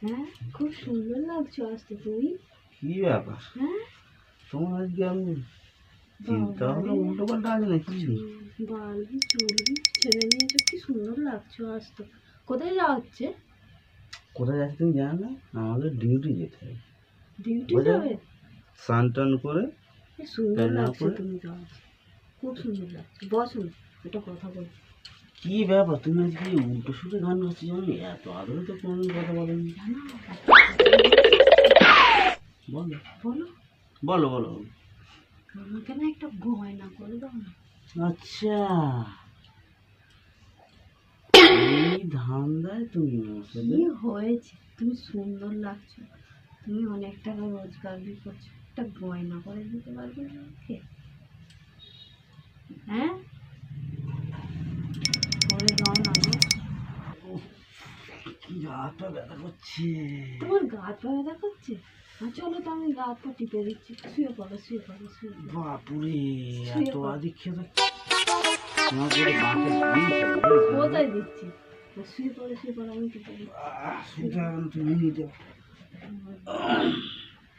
তো তুমি কি ব্যাপার? হ্যাঁ? তোমার আজকে আমি চিন্তা ভাবনা। উল্টো পাল্টা আছে নাকি বালবি চুলবি ছেড়ে নিয়েছো কি সুন্দর লাগছো আজ তো কোথায় যাওয়া হচ্ছে কোথায় যাচ্ছি তুমি জানো না? আমাদের ডিউটি যেতে হবে। ডিউটি যাবে? স্নান টান করে সুন্দর লাগছে? তুমি তো খুব সুন্দর লাগছে। বসো না, একটা কথা বল। কি ব্যাপার? তুমি আজকে উল্টো সুরে গান গাচ্ছি জানি? এত আদরে তো কোনো কথা বলেনি। বলো। বলো। বলো বলো আমাকে না একটা গয়না করে দাও না। আচ্ছা। এই ধান্দায় তুমি কি হয়েছে? তুমি সুন্দর লাগছো। তুমি অনেক টাকা রোজগার করছ। একটা গয়না করে দিতে পারবে না কি হাতটা ব্যথা করছে তোমার গা পা ব্যথা করছে আর চলো তো আমি গা পা টিপে দিচ্ছি শুয়ে পড়ো শুয়ে পড়ো শুয়ে পড়ো বাপুরে শুয়ে এত পড়। আদিক্ষেত তোমার করে বাঁকে দিয়েছে বুঝেছ? কোথায় দিচ্ছি আর শুয়ে পড়ো শুয়ে পড়ো আমি টিপে দিচ্ছি আহ, শুধু এখন তুমি নিতে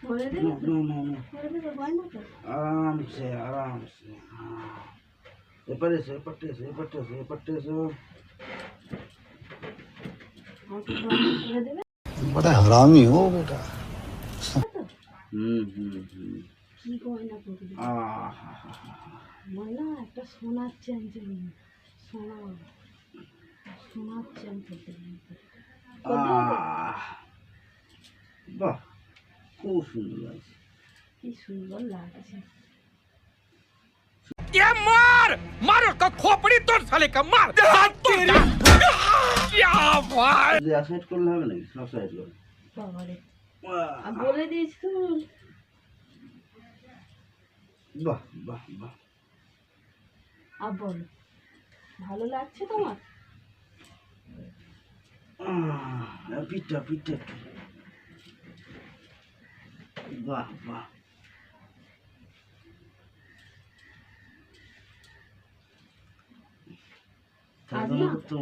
করে দেবে না তো? না না না করে দেবে গয়নাটা আরামসে আরামসে হ্যাঁ এপারে এসো এপারটে এসো এপারটে এসো এপারটে এসো বড় হারামি ও বেটা হুম হুম হুম। কি কয় না করি? ময়না একটা সোনার চেন চেন সোনা সোনার চেন করতে বাহ খুব সুন্দর লাগছে। কি সুন্দর লাগছে। मार मार उसका खोपड़ी तोड़ साले का मार हाथ तोड़ क्या भाई যদি এক সাইড করলে হবে নাকি সব সাইড করলে বাবারে আহ, আর বলে দিয়েছি তো বাহ বাহ বাহ আর বলো ভালো লাগছে তোমার আহ, পিঠটা পিঠটা একটু বাহ বাহ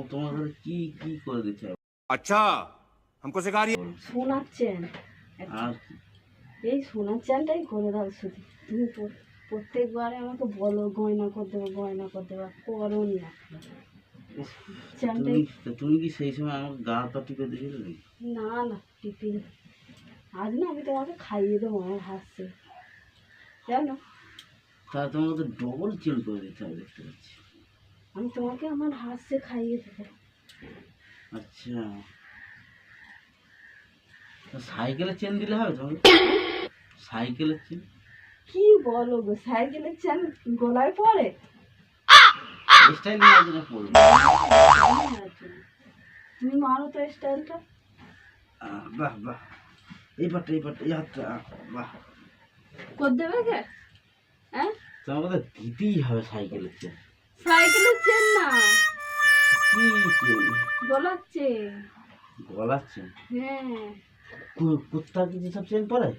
তোমার ঘরে কি কি করে দিতে হবে अच्छा हमको सिखा रही সোনার চেন একটা। আর কি? এই সোনার চেনটাই করে দাও শুধু তুমি প্র- প্রত্যেকবারে আমাকে বলো গয়না করে দেবো গয়না করে দেবো করো না উফ, চেনটাই তুমি তা তুমি কি সেই সময় আমাকে গা পা টিপে দিয়েছিলে নাকি না না টিফিন আজ না আমি তোমাকে খাইয়ে দেবো আমার হাসছে জানো তা তোমাকে তো ডবল চেন করে দিতে হবে দেখতে পাচ্ছি আমি তোমাকে আমার হাসছে খাইয়ে দেবো। আচ্ছা। তা সাইকেলের চেন দিলে হবে তোমাকে? সাইকেলের চেন কি বলো গো সাইকেলের চেন গলায় পড়ে? স্টাইল নেওয়ার জন্য পড়বে তুমি মারো তো স্টাইলটা বাহ বাহ। এই পাটটা এই পাটটা এই হাতটা বাহ। করে দেবে কে হ্যাঁ? তোমাকে তো দিতেই হবে সাইকেলের চেন সাইকেলের চেন না। কি চেন? গলার চেন গলার চেন হ্যাঁ কুত্তা কি যেসব চেন পরে?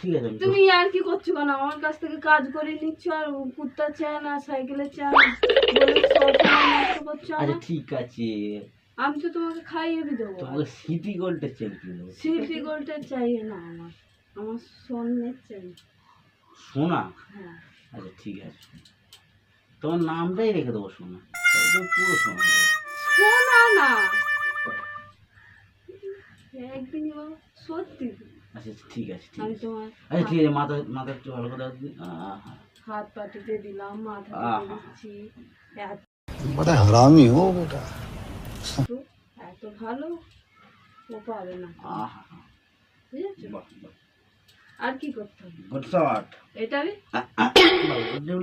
ঠিক আছে তুমি আর কি করছ কেন? আমার কাছ থেকে কাজ করে নিচ্ছ আর কুত্তা চেন আর সাইকেলের চেন আচ্ছা ঠিক আছে। আমি তো তোমাকে খাইয়ে দেবো। তোমাকে সিটি গোল্ডের চেন কিনে দেবো সিল্কি গোল্ডের চাই না আমার। আমার স্বর্ণের চাই সোনা? হ্যাঁ। আচ্ছা ঠিক আছে। তোমার নামটাই রেখে দেবো সোনা। পুরো সোনা সোনা না। একদিন সত্যি। আচ্ছা ঠিক আছে ঠিক আছে। আচ্ছা, ঠিক আছে মাথা মাথা একটু করে হাত পাটিতে দিলাম মাথা দিচ্ছি। বড় হারামি ও বেটা? এত ভালো? ও পাবে না। আর কি করতে হবে? এটা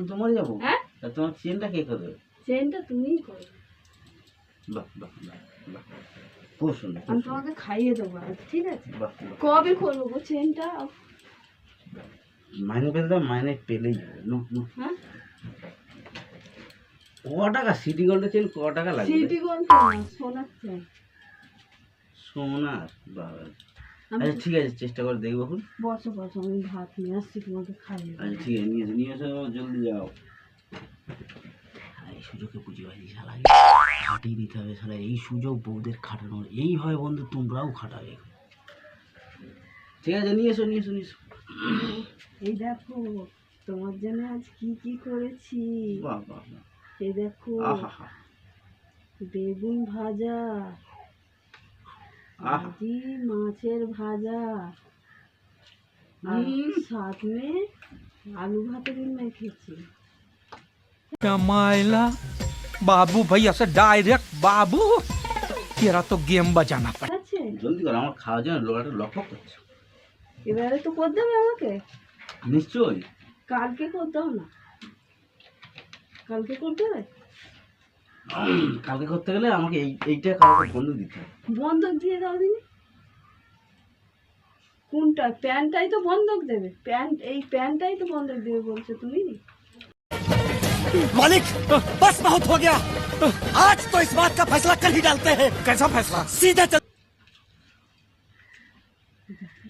তোমার যাব। হ্যাঁ? তোমার চেনটা কে করে? দেবে চেনটা তুমিই করবে বাহ বাহ বাহ বাহ। খুব সুন্দর আমি তোমাকে খাইয়ে দেবো ঠিক আছে? কবে করব চেনটা মাইনে পেলে মাইনে পেলেই হ্যাঁ? ক টাকা? সিটি গোল্ডের চেন ক টাকা লাগবে? সিটি গোল্ড সোনার চেন সোনার? বাবা। আচ্ছা ঠিক আছে চেষ্টা করে দেখব বসো বসো আমি ভাত নিয়ে আসছি তোমাকে খাইয়ে আচ্ছা ঠিক আছে নিয়ে এসো নিয়ে এসো জলদি যাও। এই সুযোগে শালা। খাটিয়ে দিতে হবে শালা। এই সুযোগ বউদের খাটানোর। এই হয় বন্ধু তোমরাও খাটাবে। ঠিক আছে নিয়ে এসো নিয়ে এসো নিয়ে এসো। এই দেখো তোমার জন্য আজ কি কি করেছি। এই দেখো বেগুন ভাজা আহা। ভাজি মাছের ভাজা আর সাথে আলু ভাতের মেখেছি कमाइला बाबू भैया से डायरेक्ट बाबू तेरा तो गेम बजाना पड़ा ঠিক আছে জলদি করো আমার খাওয়ার জন্য লোকটা লক্ষ্য করছে এবারে তো করতে হবে আমাকে নিশ্চয়ই কালকে করতে হবে না কালকে করতে হবে কালকে করতে গেলে আমাকে এই এইটা কাউকে বন্ধু দিতে হবে বন্ধক দিয়ে দাও দিনি কোনটা প্যান্টটাই তো বন্ধক দেবে প্যান্ট এই প্যান্টটাই তো বন্ধক দেবে বলছো তুমি मालिक बस बहुत हो गया आज तो इस बात का फैसला कर ही डालते हैं कैसा फैसला सीधा चल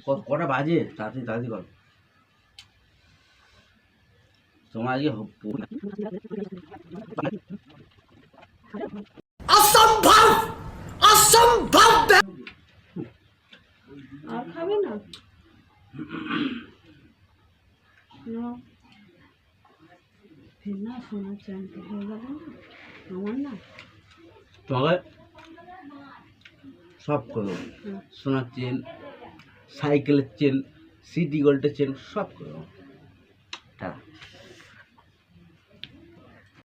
ক- কটা বাজে তাড়াতাড়ি তাড়াতাড়ি করো তোমার আজকে হব- असंभव असंभव আর খাবে না নাও। না সোনার চ্যানটা হয়ে গেল না আমার না। তোমাকে সব করো সোনার চেন সাইকেলের চেন সিটি গোল্ডের চেন সব করো